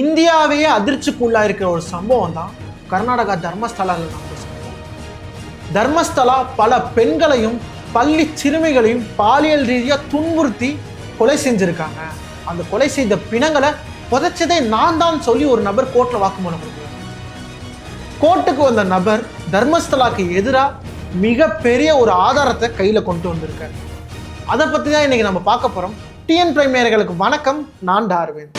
இந்தியாவையே அதிர்ச்சிக்குள்ளாக இருக்கிற ஒரு சம்பவம் தான் கர்நாடகா தர்மஸ்தலாவில் நடந்த சம்பவம் தர்மஸ்தலா பல பெண்களையும் பள்ளி சிறுமிகளையும் பாலியல் ரீதியாக துன்புறுத்தி கொலை செஞ்சுருக்காங்க. அந்த கொலை செய்த பிணங்களை புதைச்சதை நான் தான் சொல்லி ஒரு நபர் கோர்ட்டில் வாக்குமூலம் கொடுக்குறாங்க கோர்ட்டுக்கு வந்த நபர் தர்மஸ்தலாக்கு எதிராக மிகப்பெரிய ஒரு ஆதாரத்தை கையில் கொண்டு வந்திருக்காரு. அதை பற்றி தான் இன்றைக்கி நம்ம பார்க்க போகிறோம் டிஎன் பிரைம் வணக்கம். நான் டார்வின்.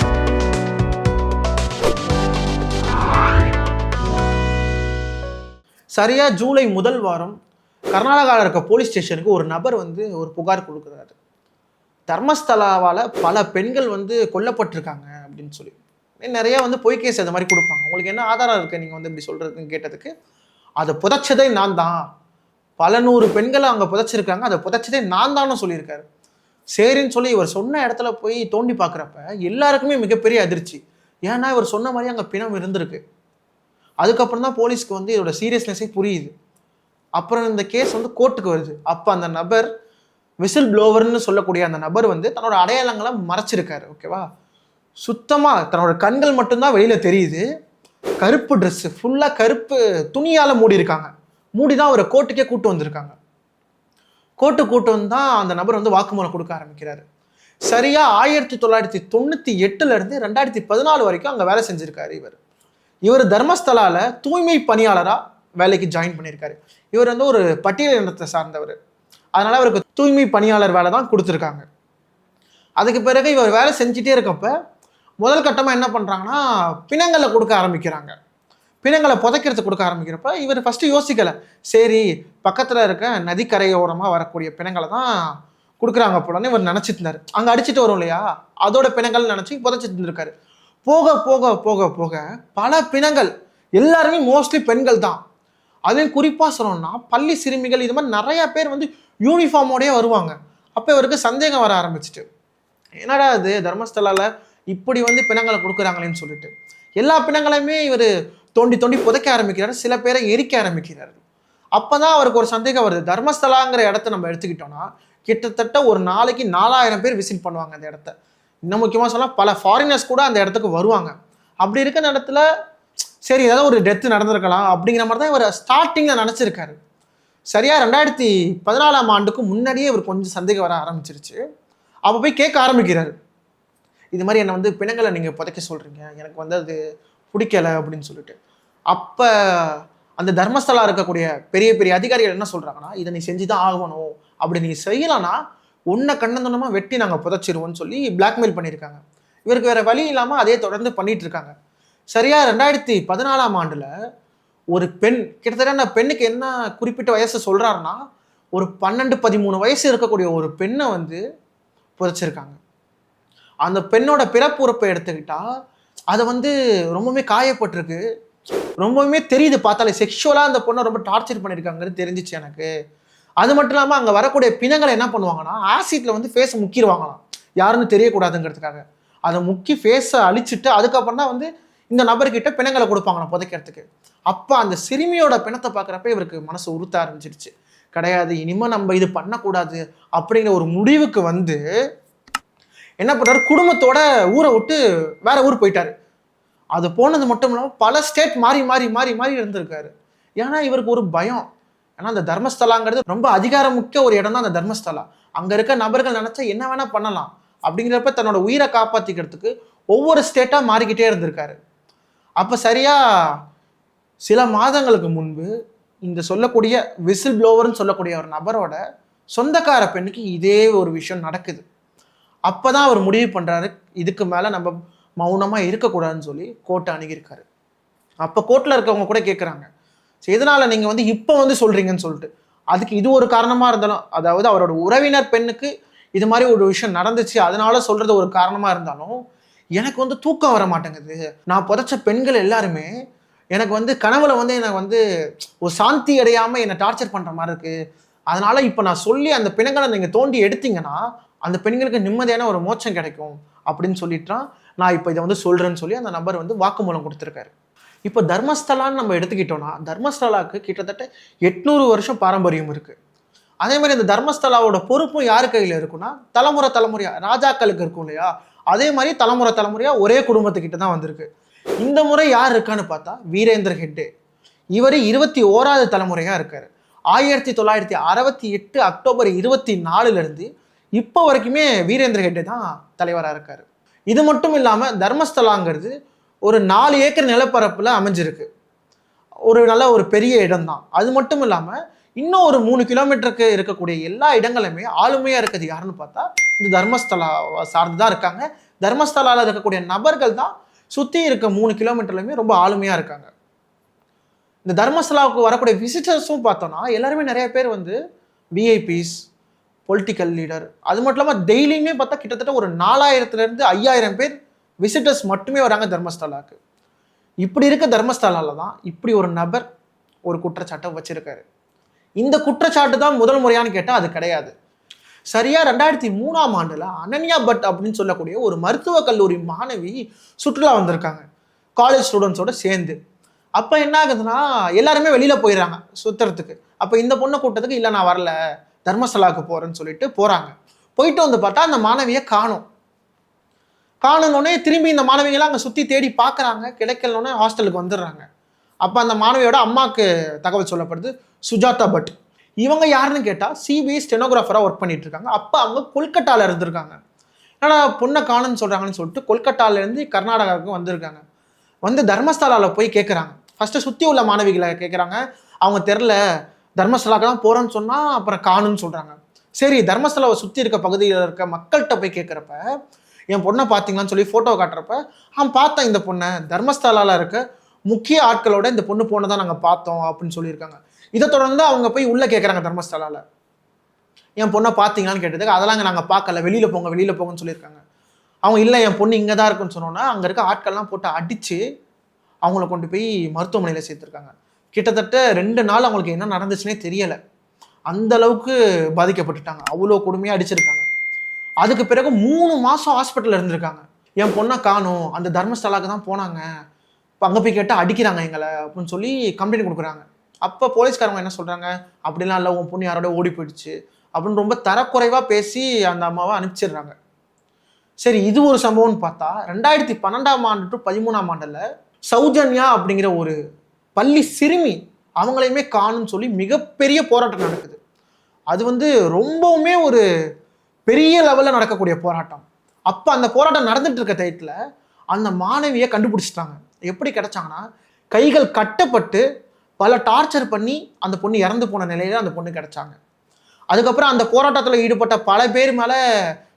சரியாக ஜூலை முதல் வாரம் கர்நாடகாவில் இருக்க போலீஸ் ஸ்டேஷனுக்கு ஒரு நபர் வந்து ஒரு புகார் கொடுக்குறாரு. தர்மஸ்தலாவால் பல பெண்கள் வந்து கொல்லப்பட்டிருக்காங்க அப்படின்னு சொல்லி. நிறைய வந்து பொய் கேஸ் அந்த மாதிரி கொடுப்பாங்க. உங்களுக்கு என்ன ஆதாரம் இருக்குது நீங்கள் வந்து இப்படி சொல்கிறதுன்னு கேட்டதுக்கு. அதை புதைச்சதே நான் தான். பல நூறு பெண்களை அங்கே புதைச்சிருக்காங்க. அதை புதைச்சதே நான் தான்னு சொல்லியிருக்காரு. சரின்னு சொல்லி இவர் சொன்ன இடத்துல போய் தோண்டி பார்க்குறப்ப எல்லாருக்குமே மிகப்பெரிய அதிர்ச்சி. ஏன்னா இவர் சொன்ன மாதிரி அங்கே பிணம் இருந்திருக்கு. அதுக்கப்புறம் தான் போலீஸ்க்கு வந்து இதோட சீரியஸ்னஸே புரியுது. அப்புறம் இந்த கேஸ் வந்து கோர்ட்டுக்கு வருது. அப்போ அந்த நபர் விசில் ப்ளோவர்னு சொல்லக்கூடிய அந்த நபர் வந்து தன்னோட அடையாளங்களை மறைச்சிருக்காரு ஓகேவா சுத்தமாக தன்னோட கண்கள் மட்டும்தான் வெளியில் தெரியுது. கருப்பு ட்ரெஸ்ஸு ஃபுல்லாக கருப்பு துணியால் மூடி இருக்காங்க மூடி தான் அவரை கோர்ட்டுக்கே கூட்டு வந்திருக்காங்க. கோர்ட்டு கூட்டு வந்து தான் அந்த நபர் வந்து வாக்குமூலம் கொடுக்க ஆரம்பிக்கிறாரு. சரியாக ஆயிரத்தி தொள்ளாயிரத்தி தொண்ணூற்றி எட்டுலேருந்து ரெண்டாயிரத்தி பதினாலு வரைக்கும் அங்கே வேலை செஞ்சுருக்காரு இவர். இவர் தர்மஸ்தலால தூய்மை பணியாளராக வேலைக்கு ஜாயின் பண்ணியிருக்காரு இவர் வந்து ஒரு பட்டியல் இனத்தை சார்ந்தவர். அதனால் அவருக்கு தூய்மை பணியாளர் வேலை தான் கொடுத்துருக்காங்க. அதுக்கு பிறகு இவர் வேலை செஞ்சுட்டே இருக்கப்ப முதல் கட்டமாக என்ன பண்ணுறாங்கன்னா பிணங்களை கொடுக்க ஆரம்பிக்கிறாங்க. பிணங்களை புதைக்கிறதுக்கு கொடுக்க ஆரம்பிக்கிறப்ப இவர் ஃபஸ்ட்டு யோசிக்கலை. சரி பக்கத்தில் இருக்க நதிக்கரையோரமாக வரக்கூடிய பிணங்களை தான் கொடுக்குறாங்க போலன்னு இவர் நினச்சிட்டு இருந்தார். அங்கே அடிச்சுட்டு வரும் இல்லையா? அதோட பிணங்கள்னு நினச்சி புதைச்சிட்டு இருந்திருக்காரு. போக போக போக போக பல பிணங்கள். எல்லாருமே மோஸ்ட்லி பெண்கள் தான். அதுவும் குறிப்பாக சொல்லணும்னா பள்ளி சிறுமிகள் இது மாதிரி நிறையா பேர் வந்து யூனிஃபார்மோடய வருவாங்க. அப்போ இவருக்கு சந்தேகம் வர ஆரம்பிச்சிட்டு. என்னடா இது தர்மஸ்தலாவில் இப்படி வந்து பிணங்களை கொடுக்குறாங்களேன்னு சொல்லிட்டு. எல்லா பிணங்களையுமே இவர் தோண்டி தோண்டி புதைக்க ஆரம்பிக்கிறாரு. சில பேரை எரிக்க ஆரம்பிக்கிறார். அப்போ தான் அவருக்கு ஒரு சந்தேகம் வருது. தர்மஸ்தலாங்கிற இடத்த நம்ம எடுத்துக்கிட்டோம்னா கிட்டத்தட்ட ஒரு நாளைக்கு நாலாயிரம் பேர் விசிட் பண்ணுவாங்க அந்த இடத்த. இன்னும் முக்கியமாக சொன்னால் பல ஃபாரினர்ஸ் கூட அந்த இடத்துக்கு வருவாங்க. அப்படி இருக்க இடத்துல சரி ஏதாவது ஒரு டெத்து நடந்திருக்கலாம் அப்படிங்கிற மாதிரி தான் இவர் ஸ்டார்டிங்கில் நினச்சிருக்காரு. சரியாக ரெண்டாயிரத்தி பதினாலாம் ஆண்டுக்கு முன்னாடியே இவர் கொஞ்சம் சந்தேகம் வர ஆரம்பிச்சிருச்சு. அப்போ போய் கேட்க ஆரம்பிக்கிறார். இது மாதிரி என்னை வந்து பிணங்களை நீங்கள் புதைக்க சொல்கிறீங்க எனக்கு வந்து அது பிடிக்கல அப்படின்னு சொல்லிட்டு. அப்போ அந்த தர்மஸ்தலா இருக்கக்கூடிய பெரிய பெரிய அதிகாரிகள் என்ன சொல்கிறாங்கன்னா இதை நீ செஞ்சு தான் ஆகணும். அப்படி நீ செய்யலைன்னா உன்னை கண்ணந்தனமாக வெட்டி நாங்கள் புதைச்சிருவோம்னு சொல்லி பிளாக்மெயில் பண்ணியிருக்காங்க. இவருக்கு வேறு வழி இல்லாமல் அதே தொடர்ந்து பண்ணிட்டு இருக்காங்க சரியாக ரெண்டாயிரத்தி பதினாலாம் ஆண்டில் ஒரு பெண் கிட்டத்தட்ட அந்த பெண்ணுக்கு என்ன குறிப்பிட்ட வயசு சொல்கிறாருன்னா ஒரு பன்னெண்டு பதிமூணு வயசு இருக்கக்கூடிய ஒரு பெண்ணை வந்து புதைச்சிருக்காங்க. அந்த பெண்ணோட பிறப்புறுப்பை எடுத்துக்கிட்டால் அதை வந்து ரொம்பவுமே காயப்பட்டிருக்கு. ரொம்பவுமே தெரியுது பார்த்தாலே. செக்ஷுவலாக அந்த பொண்ணை ரொம்ப டார்ச்சர் பண்ணியிருக்காங்கன்னு தெரிஞ்சிச்சு எனக்கு. அது மட்டும் இல்லாமல் அங்கே வரக்கூடிய பிணங்களை என்ன பண்ணுவாங்கன்னா ஆசிட்ல வந்து ஃபேஸை முக்கிடுவாங்களாம் யாருன்னு தெரியக்கூடாதுங்கிறதுக்காக. அதை முக்கி ஃபேஸை அழிச்சிட்டு அதுக்கப்புறம் தான் வந்து இந்த நபர்கிட்ட பிணங்களை கொடுப்பாங்களாம் புதைக்கிறதுக்கு. அப்போ அந்த சிறுமியோட பிணத்தை பார்க்குறப்ப இவருக்கு மனசு உறுத்த ஆரம்பிச்சிருச்சு. கிடையாது இனிமேல் நம்ம இது பண்ணக்கூடாது அப்படிங்கிற ஒரு முடிவுக்கு வந்து என்ன பண்ணாரு குடும்பத்தோட ஊரை விட்டு வேற ஊர் போயிட்டாரு. அது போனது மட்டும் இல்லாமல் பல ஸ்டேட் மாறி மாறி மாறி மாறி இருந்திருக்காரு. ஏன்னா இவருக்கு ஒரு பயம். ஏன்னா அந்த தர்மஸ்தலாங்கிறது ரொம்ப அதிகாரமுக்கிய ஒரு இடம் தான் அந்த தர்மஸ்தலா. அங்கே இருக்க நபர்கள் நினச்சா என்ன வேணால் பண்ணலாம் அப்படிங்கிறப்ப தன்னோட உயிரை காப்பாற்றிக்கிறதுக்கு ஒவ்வொரு ஸ்டேட்டாக மாறிக்கிட்டே இருந்திருக்காரு. அப்போ சரியாக சில மாதங்களுக்கு முன்பு இந்த சொல்லக்கூடிய விசில் ப்ளோவர்னு சொல்லக்கூடிய ஒரு நபரோட சொந்தக்கார பெண்ணுக்கு இதே ஒரு விஷயம் நடக்குது. அப்போ தான் அவர் முடிவு பண்ணுறாரு இதுக்கு மேலே நம்ம மௌனமாக இருக்கக்கூடாதுன்னு சொல்லி கோர்ட்டை அணுகியிருக்காரு. அப்போ கோர்ட்டில் இருக்கவங்க கூட கேட்குறாங்க ஸோ இதனால் நீங்கள் வந்து இப்போ வந்து சொல்கிறீங்கன்னு சொல்லிட்டு அதுக்கு இது ஒரு காரணமாக இருந்தாலும் அதாவது அவரோட உறவினர் பெண்ணுக்கு இது மாதிரி ஒரு விஷயம் நடந்துச்சு அதனால சொல்கிறது ஒரு காரணமாக இருந்தாலும் எனக்கு வந்து தூக்கம் வர மாட்டேங்குது. நான் புதைச்ச பெண்கள் எல்லாருமே எனக்கு வந்து கனவுல வந்து எனக்கு வந்து ஒரு சாந்தி அடையாமல் என்னை டார்ச்சர் பண்ணுற மாதிரி இருக்குது அதனால் இப்போ நான் சொல்லி அந்த பிணங்களை நீங்கள் தோண்டி எடுத்தீங்கன்னா அந்த பெண்களுக்கு நிம்மதியான ஒரு மோச்சம் கிடைக்கும் அப்படின்னு சொல்லிட்டான் நான் இப்போ இதை வந்து சொல்கிறேன்னு சொல்லி அந்த நபர் வந்து வாக்குமூலம் கொடுத்துருக்காரு. இப்போ தர்மஸ்தலான்னு நம்ம எடுத்துக்கிட்டோம்னா தர்மஸ்தலாவுக்கு கிட்டத்தட்ட எட்நூறு வருஷம் பாரம்பரியம் இருக்குது அதே மாதிரி இந்த தர்மஸ்தலாவோட பொறுப்பும் யார் கையில் இருக்குன்னா தலைமுறை தலைமுறையாக ராஜாக்களுக்கு இருக்கும் இல்லையா? அதே மாதிரி தலைமுறை தலைமுறையாக ஒரே குடும்பத்துக்கிட்ட தான் வந்திருக்கு. இந்த முறை யார் இருக்கான்னு பார்த்தா வீரேந்திர ஹெட்டே இவர் இருபத்தி ஓராவது தலைமுறையாக இருக்கார். ஆயிரத்தி தொள்ளாயிரத்தி அறுபத்தி எட்டு அக்டோபர் இருபத்தி நாலுலேருந்து இப்போ வரைக்குமே வீரேந்திர ஹெட்டே தான் தலைவராக இருக்கார். இது மட்டும் இல்லாமல் தர்மஸ்தலாங்கிறது ஒரு நாலு ஏக்கர் நிலப்பரப்பில் அமைஞ்சிருக்கு. ஒரு நல்ல ஒரு பெரிய இடம் தான் அது மட்டும் இல்லாமல் இன்னும் ஒரு மூணு கிலோமீட்டருக்கு இருக்கக்கூடிய எல்லா இடங்களுமே ஆளுமையாக இருக்கிறது யாருன்னு பார்த்தா இந்த தர்மஸ்தலா சார்ந்து தான் இருக்காங்க. தர்மஸ்தலாவில் இருக்கக்கூடிய நபர்கள் தான் சுற்றி இருக்க மூணு கிலோமீட்டர்லையுமே ரொம்ப ஆளுமையாக இருக்காங்க. இந்த தர்மஸ்தலாவுக்கு வரக்கூடிய விசிட்டர்ஸும் பார்த்தோன்னா எல்லாருமே நிறைய பேர் வந்து விஐபிஸ் பொலிட்டிக்கல் லீடர் அது மட்டும் இல்லாமல் டெய்லியுமே பார்த்தா கிட்டத்தட்ட ஒரு நாலாயிரத்துலேருந்து ஐயாயிரம் பேர் விசிட்டர்ஸ் மட்டுமே வராங்க தர்மஸ்தலாவுக்கு இப்படி இருக்க தர்மஸ்தலால தான் இப்படி ஒரு நபர் ஒரு குற்றச்சாட்டை வச்சிருக்காரு. இந்த குற்றச்சாட்டு தான் முதல் முறையான்னு கேட்டால் அது கிடையாது. சரியா ரெண்டாயிரத்தி மூணாம் ஆண்டுல அனன்யா பட் அப்படின்னு சொல்லக்கூடிய ஒரு மருத்துவக் கல்லூரி மாணவி சுற்றுலா வந்திருக்காங்க. காலேஜ் ஸ்டூடெண்ட்ஸோட சேர்ந்து. அப்போ என்ன ஆகுதுன்னா எல்லாருமே வெளியில போயிடுறாங்க சுத்துறதுக்கு. அப்போ இந்த பொண்ணை கூட்டத்துக்கு இல்லை நான் வரல. தர்மஸ்தலாவுக்கு போறேன்னு சொல்லிட்டு போறாங்க. போயிட்டு வந்து பார்த்தா அந்த மாணவியை காணும். காணுனோடனே திரும்பி இந்த மாணவிகளாம் அங்கே சுற்றி தேடி பார்க்குறாங்க கிடைக்கலனோடனே ஹாஸ்டலுக்கு வந்துடுறாங்க. அப்போ அந்த மாணவியோட அம்மாவுக்கு தகவல் சொல்லப்படுது சுஜாதா பட். இவங்க யாருன்னு கேட்டால் சிபிஐ ஸ்டெனோகிராஃபராக ஒர்க் பண்ணிட்டு இருக்காங்க அப்போ அவங்க கொல்கட்டாவில் இருந்திருக்காங்க. ஏன்னா பொண்ணை காணுன்னு சொல்கிறாங்கன்னு சொல்லிட்டு கொல்கட்டாலேருந்து கர்நாடகாவுக்கு வந்திருக்காங்க. வந்து தர்மஸ்தலாவில் போய் கேட்குறாங்க ஃபஸ்ட்டு சுற்றி உள்ள மாணவிகளை கேட்குறாங்க அவங்க தெரில தர்மஸ்தலாவுக்கு தான் போகிறேன்னு சொன்னால் அப்புறம் காணுன்னு சொல்கிறாங்க சரி தர்மஸ்தலாவை சுற்றி இருக்க பகுதியில் இருக்க மக்கள்கிட்ட போய் கேட்குறப்ப என் பொண்ணை பார்த்தீங்களான்னு சொல்லி ஃபோட்டோ காட்டுறப்ப ஆ பார்த்தேன் இந்த பொண்ணை. தர்மஸ்தலாவில் இருக்க. முக்கிய ஆட்களோட இந்த பொண்ணு போனதான் நாங்கள் பார்த்தோம் அப்படின்னு சொல்லியிருக்காங்க. இதை தொடர்ந்து அவங்க போய் உள்ளே கேட்குறாங்க தர்மஸ்தலாவில் என் பொண்ணை பார்த்தீங்களான்னு கேட்டதுக்கு அதெல்லாம் நாங்கள் பார்க்கல. வெளியில் போங்க வெளியில் போங்கன்னு சொல்லியிருக்காங்க. அவங்க இல்லை என் பொண்ணு இங்கே தான் இருக்குன்னு சொன்னோன்னா அங்கே இருக்க ஆட்கள்லாம் போட்டு அடித்து அவங்கள கொண்டு போய் மருத்துவமனையில் சேர்த்துருக்காங்க. கிட்டத்தட்ட ரெண்டு நாள் அவங்களுக்கு என்ன நடந்துச்சுன்னே தெரியலை. அந்த அளவுக்கு பாதிக்கப்பட்டுட்டாங்க. அவ்வளோ கொடுமையாக அடிச்சிருக்காங்க. அதுக்கு பிறகு மூணு மாதம் ஹாஸ்பிட்டலில் இருந்திருக்காங்க. என் பொண்ணை காணும். அந்த தர்மஸ்தலாவுக்கு தான் போனாங்க. இப்போ அங்கே போய் கேட்டால் அடிக்கிறாங்க எங்களை அப்படின்னு சொல்லி கம்ப்ளைண்ட் கொடுக்குறாங்க. அப்போ போலீஸ்காரங்க என்ன சொல்கிறாங்க அப்படிலாம் இல்லை உன் பொண்ணு யாரோட ஓடி போயிடுச்சு. அப்படின்னு ரொம்ப தரக்குறைவாக பேசி அந்த அம்மாவை அனுப்பிச்சிடுறாங்க. சரி இது ஒரு சம்பவம்னு பார்த்தா ரெண்டாயிரத்தி பன்னெண்டாம் ஆண்டு டு பதிமூணாம் ஆண்டில் சௌஜன்யா அப்படிங்கிற ஒரு பள்ளி சிறுமி அவங்களையுமே காணும்னு சொல்லி மிகப்பெரிய போராட்டம் நடக்குது. அது வந்து ரொம்பவுமே ஒரு பெரிய லெவலில் நடக்கக்கூடிய போராட்டம். அப்போ அந்த போராட்டம் நடந்துட்டு இருக்க டயத்தில் அந்த மாணவியை கண்டுபிடிச்சிட்டாங்க. எப்படி கிடைச்சாங்கன்னா கைகள் கட்டப்பட்டு பல டார்ச்சர் பண்ணி அந்த பொண்ணு இறந்து போன நிலையில அந்த பொண்ணு கிடைச்சாங்க. அதுக்கப்புறம் அந்த போராட்டத்தில் ஈடுபட்ட பல பேர் மேலே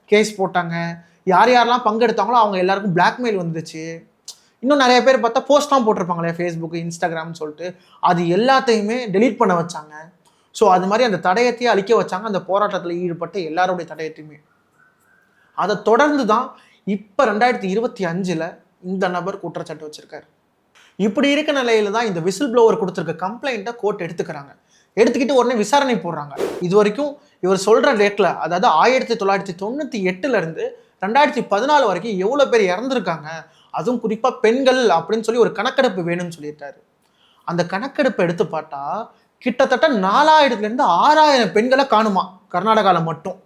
கேஸ் போட்டாங்க. யார் யாரெல்லாம் பங்கெடுத்தாங்களோ அவங்க எல்லாருக்கும் பிளாக்மெயில் வந்துச்சு. இன்னும் நிறைய பேர் பார்த்தா போஸ்ட்லாம் போட்டிருப்பாங்களே ஃபேஸ்புக் இன்ஸ்டாகிராம்னு சொல்லிட்டு. அது எல்லாத்தையுமே டெலீட் பண்ண வச்சாங்க. ஸோ அது மாதிரி அந்த தடயத்தையே அழிக்க வச்சாங்க. அந்த போராட்டத்தில் ஈடுபட்ட எல்லாருடைய தடயத்தையுமே. அதை தொடர்ந்து தான் இப்போ ரெண்டாயிரத்தி இருபத்தி அஞ்சில் இந்த நபர் குற்றச்சாட்டு வச்சிருக்காரு. இப்படி இருக்க நிலையில தான் இந்த விசில் ப்ளோவர் கொடுத்துருக்க கம்ப்ளைண்ட்டை கோர்ட் எடுத்துக்கிறாங்க. எடுத்துக்கிட்டு உடனே விசாரணை போடுறாங்க. இது வரைக்கும் இவர் சொல்கிற டேட்டில் அதாவது ஆயிரத்தி தொள்ளாயிரத்தி தொண்ணூற்றி எட்டுலேருந்து ரெண்டாயிரத்தி பதினாலு வரைக்கும் எவ்வளோ பேர் இறந்துருக்காங்க. அதுவும் குறிப்பாக பெண்கள் அப்படின்னு சொல்லி ஒரு கணக்கெடுப்பு வேணும்னு சொல்லியிருக்காரு. அந்த கணக்கெடுப்பு எடுத்து பார்த்தா கிட்டத்தட்ட நாலாயிரத்துலேருந்து ஆறாயிரம் பெண்களை காணுமா? கர்நாடகாவில் மட்டும்.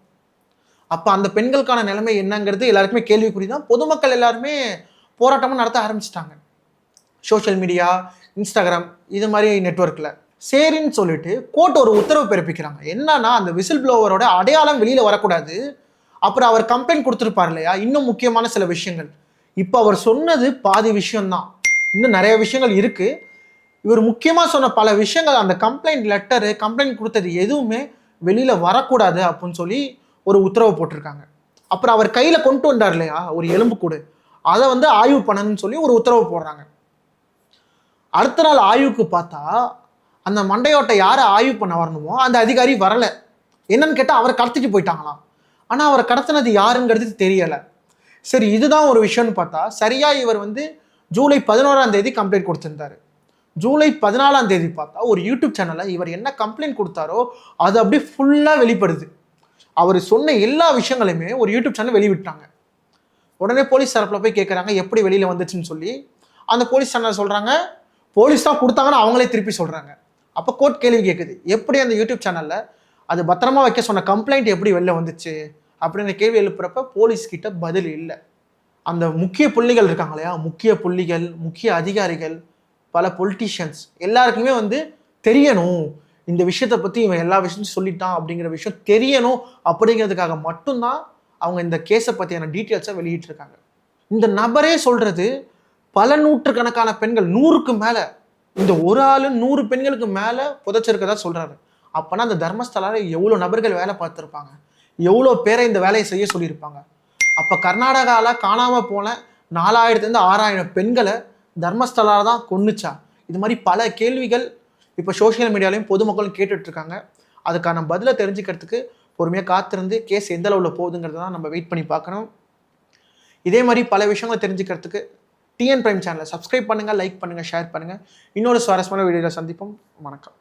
அப்போ அந்த பெண்களுக்கான நிலைமை என்னங்கிறது எல்லாருக்குமே கேள்விக்குறி தான் பொதுமக்கள் எல்லாருமே போராட்டமும் நடத்த ஆரம்பிச்சிட்டாங்க. சோஷியல் மீடியா இன்ஸ்டாகிராம் இது மாதிரி நெட்வொர்க்கில் சரின்னு சொல்லிட்டு கோர்ட் ஒரு உத்தரவு பிறப்பிக்கிறாங்க. என்னன்னா அந்த விசில் ப்ளோவரோட அடையாளம் வெளியில் வரக்கூடாது. அப்புறம் அவர் கம்ப்ளைண்ட் கொடுத்துருப்பார் இல்லையா? இன்னும் முக்கியமான சில விஷயங்கள். இப்போ அவர் சொன்னது பாதி விஷயம்தான். இன்னும் நிறைய விஷயங்கள் இருக்குது இவர் முக்கியமாக சொன்ன பல விஷயங்கள் அந்த கம்ப்ளைண்ட் லெட்டரு கம்ப்ளைண்ட் கொடுத்தது எதுவுமே வெளியில் வரக்கூடாது அப்படின்னு சொல்லி ஒரு உத்தரவு போட்டிருக்காங்க. அப்புறம் அவர் கையில் கொண்டு வந்தார் இல்லையா? ஒரு எலும்புக்கூடு அதை வந்து ஆய்வு பண்ணணும்னு சொல்லி ஒரு உத்தரவு போடுறாங்க. அடுத்த நாள் ஆய்வுக்கு பார்த்தா அந்த மண்டையோட்டை யாரை ஆய்வு பண்ண வரணுமோ அந்த அதிகாரி வரலை. என்னன்னு கேட்டால் அவரை கடத்திட்டு போயிட்டாங்களாம். ஆனால் அவரை கடத்தினது யாருங்கிறது தெரியலை. சரி இதுதான் ஒரு விஷயம்னு பார்த்தா சரியாக இவர் வந்து ஜூலை பதினோராம் தேதி கம்ப்ளைண்ட் கொடுத்துருந்தாரு. ஜூலை பதினாலாம் தேதி பார்த்தா ஒரு யூடியூப் சேனலில் இவர் என்ன கம்ப்ளைண்ட் கொடுத்தாரோ அது அப்படியே ஃபுல்லாக வெளிப்படுது. அவர் சொன்ன எல்லா விஷயங்களையுமே ஒரு யூடியூப் சேனல் வெளிவிட்டாங்க உடனே போலீஸ் தரப்பில் போய் கேட்குறாங்க எப்படி வெளியில் வந்துச்சுன்னு சொல்லி. அந்த போலீஸ் சேனல் சொல்கிறாங்க போலீஸ் தான் கொடுத்தாங்கன்னு அவங்களே திருப்பி சொல்கிறாங்க அப்போ கோர்ட் கேள்வி கேட்குது எப்படி அந்த யூடியூப் சேனலில் அது பத்திரமா வைக்க சொன்ன கம்ப்ளைண்ட் எப்படி வெளில வந்துச்சு? அப்படின்னு கேள்வி எழுப்புறப்ப போலீஸ் கிட்ட பதில் இல்லை. அந்த முக்கிய புள்ளிகள் இருக்காங்க இல்லையா? முக்கிய புள்ளிகள் முக்கிய அதிகாரிகள் பல பொலிட்டிஷியன்ஸ் எல்லாருக்குமே வந்து தெரியணும். இந்த விஷயத்தை பற்றி இவன் எல்லா விஷயத்தையும் சொல்லிட்டான் அப்படிங்கிற விஷயம் தெரியணும் அப்படிங்கிறதுக்காக மட்டும்தான் அவங்க இந்த கேஸை பற்றியான டீட்டெயில்ஸை வெளியிட்டிருக்காங்க. இந்த நபரே சொல்கிறது பல நூற்றுக்கணக்கான பெண்கள் நூறுக்கு மேலே. இந்த ஒரு ஆள் நூறு பெண்களுக்கு மேலே புதைச்சிருக்கதா சொல்கிறாரு அப்போனா அந்த தர்மஸ்தலால எவ்வளோ நபர்கள் வேலை பார்த்துருப்பாங்க? எவ்வளோ பேரை இந்த வேலையை செய்ய சொல்லியிருப்பாங்க? அப்போ கர்நாடகாவில் காணாமல் போன நாலாயிரத்துலேருந்து ஆறாயிரம் பெண்களை தர்மஸ்தலால் தான் கொன்னுச்சா? இது மாதிரி பல கேள்விகள் இப்போ சோஷியல் மீடியாலையும் பொதுமக்களும் கேட்டுட்ருக்காங்க. அதுக்கான பதிலை தெரிஞ்சுக்கிறதுக்கு பொறுமையாக காத்திருந்து கேஸ் எந்த அளவில் போகுதுங்கிறத தான் நம்ம வெயிட் பண்ணி பார்க்கணும். இதே மாதிரி பல விஷயங்களை தெரிஞ்சுக்கிறதுக்கு டிஎன் பிரைம் சேனலை சப்ஸ்கிரைப் பண்ணுங்கள் லைக் பண்ணுங்கள் ஷேர் பண்ணுங்கள் இன்னொரு சுவாரஸ்யமான வீடியோவில் சந்திப்போம். வணக்கம்.